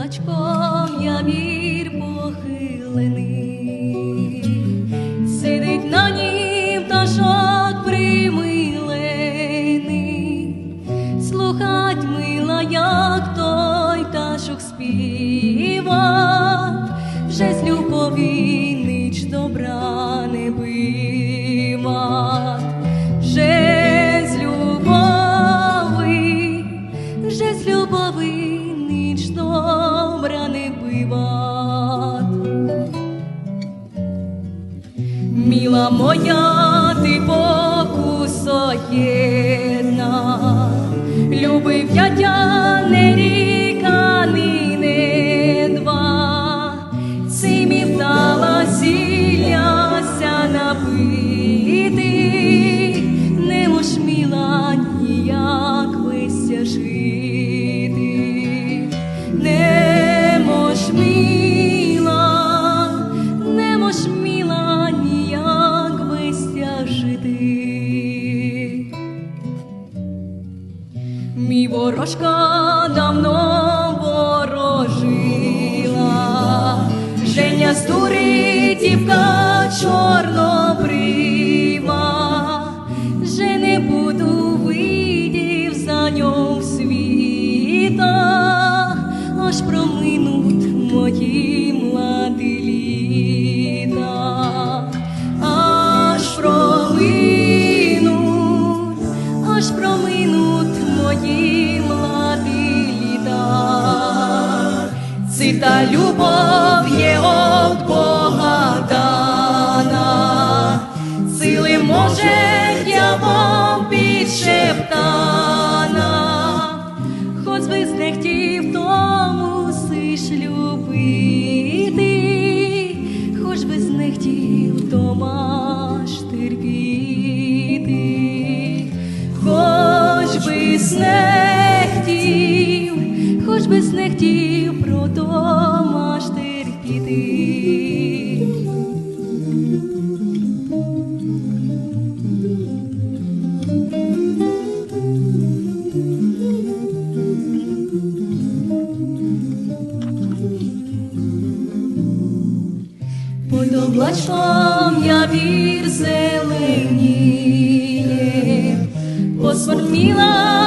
Облачком явір похилений, сидить на нім пташок співа, вже з любові ніч добра не бива, вже з любові, вже з добра не бива. Міла моя, ти покусоєдна, любив я тя жити, не мож міла ніяк вися жити. Ворожка давно ворожила, Женя стуритівка аж проминуть мої младі літа, аж проминуть, аж проминуть мої младі літа. Цита любов є от Бога хоч би знехтів, хоч би знехтів, про то маш терпіти. Под облачком я вір зеленіє, посформіла